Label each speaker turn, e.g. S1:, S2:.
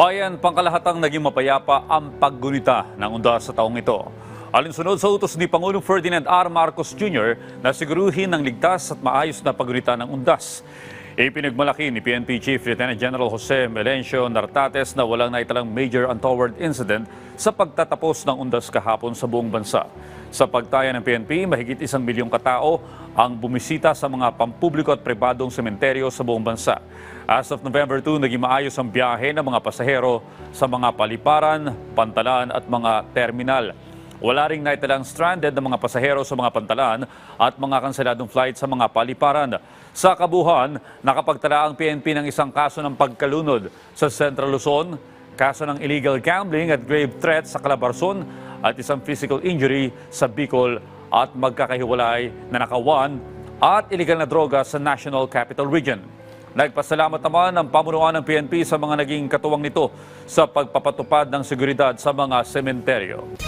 S1: Bayan pangkalahatang naging mapayapa ang paggunita ng undas sa taong ito. Alinsunod sa utos ni Pangulong Ferdinand R. Marcos Jr. na siguruhin ng ligtas at maayos na paggunita ng undas. Ipinagmalaki ni PNP Chief Lieutenant General Jose Melencio Nartates na walang naitalang major untoward incident sa pagtatapos ng undas kahapon sa buong bansa. Sa pagtaya ng PNP, mahigit isang milyong katao ang bumisita sa mga pampubliko at pribadong sementeryo sa buong bansa. As of November 2, naging maayos ang biyahe ng mga pasahero sa mga paliparan, pantalan at mga terminal. Wala ring naitalang stranded na mga pasahero sa mga pantalan at mga kanseladong flight sa mga paliparan. Sa kabuhan, nakapagtala ang PNP ng isang kaso ng pagkalunod sa Central Luzon, kaso ng illegal gambling at grave threat sa Calabarzon at isang physical injury sa Bicol at magkakahiwalay na nakawan at illegal na droga sa National Capital Region. Nagpasalamat naman ang pamunuan ng PNP sa mga naging katuwang nito sa pagpapatupad ng seguridad sa mga sementeryo.